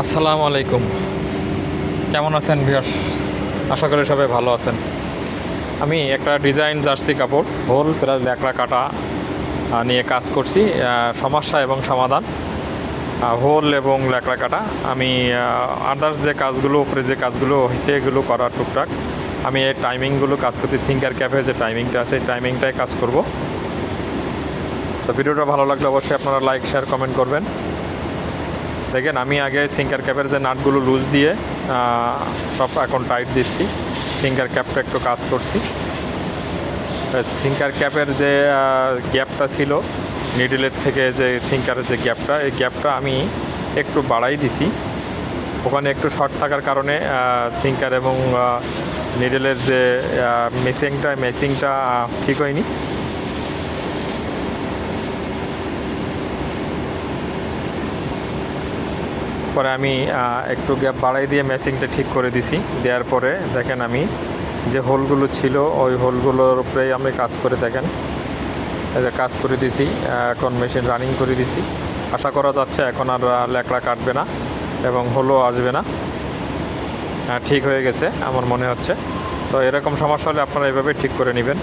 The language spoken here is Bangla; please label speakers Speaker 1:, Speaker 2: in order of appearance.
Speaker 1: আসসালামু আলাইকুম। কেমন আছেন ভিয়াস আশা করি সবাই ভালো আছেন। আমি একটা ডিজাইন জার্সি কাপড়, হোল প্লাস ল্যাকড়া কাটা নিয়ে কাজ করছি সমস্যা এবং সমাধান। হোল এবং ল্যাকড়া কাটা। আমি আদার্স যে কাজগুলো, উপরে যে কাজগুলো হয়েছে, এগুলো করার টুকটাক। আমি এই টাইমিংগুলো কাজ করছি সিঙ্গার ক্যাফে যে টাইমিংটা আছে, এই টাইমিংটাই কাজ করব। তো ভিডিওটা ভালো লাগলে অবশ্যই আপনারা লাইক শেয়ার কমেন্ট করবেন। দেখেন, আমি আগে সিঙ্কার ক্যাপের যে নাটগুলো লুজ দিয়ে সব এখন টাইট দিচ্ছি। সিঙ্কার ক্যাপটা একটু কাজ করছি। সিঙ্কার ক্যাপের যে গ্যাপটা ছিল নিডলের থেকে যে সিঙ্কারের যে গ্যাপটা এই গ্যাপটা আমি একটু বাড়াই দিছি। ওখানে একটু শর্ট থাকার কারণে সিঙ্কার এবং নিডলের যে মেসিংটা মেসিংটা ঠিক হয়নি। পরে আমি একটু গ্যাপ বাড়াই দিয়ে ম্যাচিংটা ঠিক করে দিছি। দেওয়ার পরে দেখেন আমি যে হোলগুলো ছিল, ওই হোলগুলোর উপরেই আমি কাজ করে দেখেন। কাজ করে দিছি, এখন মেশিন রানিং করে দিছি। আশা করা যাচ্ছে এখন আর ল্যাকড়া কাটবে না এবং হোলও আসবে না। ঠিক হয়ে গেছে, আমার মনে হচ্ছে। তো এরকম সমস্যা হলে আপনারা এভাবে ঠিক করে নেবেন।